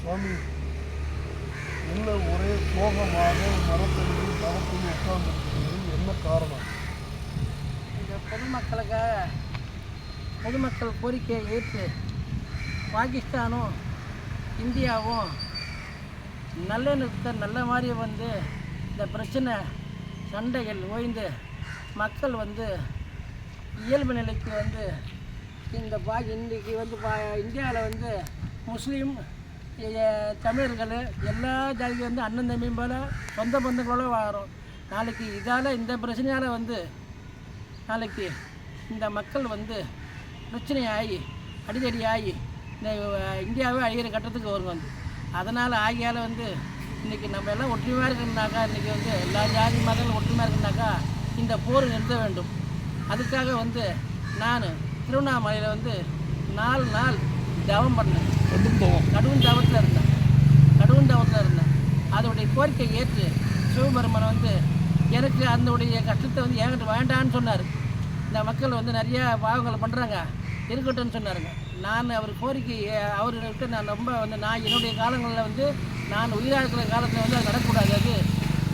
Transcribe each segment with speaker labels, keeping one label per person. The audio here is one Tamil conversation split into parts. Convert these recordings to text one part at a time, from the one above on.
Speaker 1: சுவாமி உள்ள ஒரே சோகமாக மரத்தடியில் மரத்தில் உட்கார்ந்துருக்கிறது. என்ன காரணம்?
Speaker 2: இந்த பொதுமக்களுக்காக பொதுமக்கள் கோரிக்கையை ஏற்று பாகிஸ்தானும் இந்தியாவும் நல்லெண்ணத்தை நல்ல மாதிரி வந்து இந்த பிரச்சனை சண்டைகள் ஓய்ந்து மக்கள் வந்து இயல்பு நிலைக்கு வந்து இந்த பா இன்றைக்கி வந்து பா இந்தியாவில் வந்து முஸ்லீம் தமிழர்கள் எல்லா ஜாதியும் வந்து அண்ணன் தம்பியும் போல் சொந்த பந்தங்களோட வாழறோம் நாளைக்கு இதால் இந்த பிரச்சனையால் வந்து நாளைக்கு இந்த மக்கள் வந்து பிரச்சனை ஆகி அடிதடி ஆகி இந்த இந்தியாவே அழிகிற கட்டத்துக்கு வரும் வந்து அதனால் ஆகியால் வந்து இன்றைக்கி நம்ம எல்லாம் ஒற்றுமையாக இருக்கணும்னாக்கா இன்றைக்கி வந்து எல்லா ஜாதி மக்களும் ஒற்றுமையாக இருக்கணும்னாக்கா இந்த போர் நிறுத்த வேண்டும். அதுக்காக வந்து நான் திருவண்ணாமலையில் வந்து நாலு நாள் தவம் பண்ணேன்.
Speaker 1: கடும் தவம்.
Speaker 2: கடும் கோரிக்கை ஏற்று சிவபெருமன் வந்து எனக்கு அதனுடைய கஷ்டத்தை வந்து என்கிட்ட வேண்டான்னு சொன்னார். இந்த மக்கள் வந்து நிறையா பாவங்களை பண்ணுறாங்க இருக்கட்டும்னு சொன்னாருங்க. நான் அவர் கோரிக்கை அவர்கிட்ட நான் ரொம்ப வந்து நான் என்னுடைய காலங்களில் வந்து நான் உயிராக இருக்கிற காலத்தில் வந்து அது நடக்கக்கூடாது அது.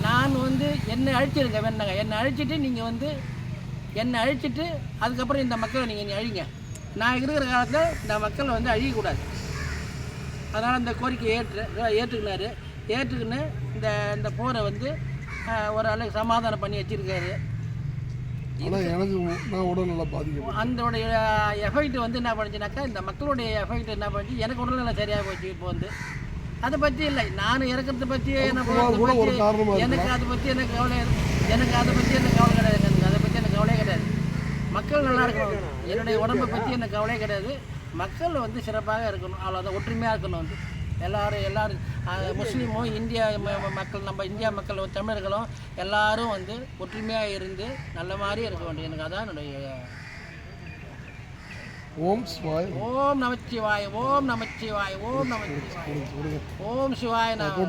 Speaker 2: நான் வந்து என்னை அழிச்சிருக்க வேண்டாங்க. என்னை அழிச்சிட்டு நீங்கள் வந்து என்னை அழிச்சிட்டு அதுக்கப்புறம் இந்த மக்களை நீங்கள் அழிங்க. நான் இருக்கிற காலத்தில் இந்த மக்களை வந்து அழியக்கூடாது. அதனால் இந்த கோரிக்கையை ஏற்று ஏற்றுக்கினார். ஏற்றுக்கின்னு இந்த இந்த போரை வந்து ஒரு அளவுக்கு சமாதானம் பண்ணி வச்சிருக்காரு.
Speaker 1: ஆனால் எனக்கு நான் உடல்நல பாதிக்கப்பட்டேன்.
Speaker 2: அதோடைய எஃபெக்ட் வந்து என்ன பண்ணுச்சுனாக்கா இந்த மக்களுடைய எஃபெக்ட் என்ன பண்ணுச்சு எனக்கு உடல்நிலை சரியாக போச்சு இப்போ வந்து. அதை பற்றி இல்லை நான் இறக்கிறத பற்றி என்ன. எனக்கு அதை பற்றி எனக்கு கவலை எனக்கு அதை பற்றி எனக்கு கவலை கிடையாது எனக்கு அதை பற்றி எனக்கு கவலையே கிடையாது. மக்கள் நல்லா இருக்கணும். என்னுடைய உடம்பை பற்றி எனக்கு கவலையே கிடையாது. மக்கள் வந்து சிறப்பாக இருக்கணும். அவ்வளோதான் ஒற்றுமையாக இருக்கணும் வந்து. எல்லாரும் எல்லாரும் முஸ்லீமும் இந்தியா மக்கள் நம்ம இந்தியா மக்கள் தமிழர்களும் எல்லாரும் வந்து ஒற்றுமையாக இருந்து நல்ல மாதிரி இருக்க வேண்டும். எனக்கு அதான் என்னுடைய
Speaker 1: ஓம் ஸ்வாய்
Speaker 2: ஓம் நமச்சிவாய் ஓம் நமச்சிவாய் ஓம் நமச்சிவாய். ஓம் சிவாய நம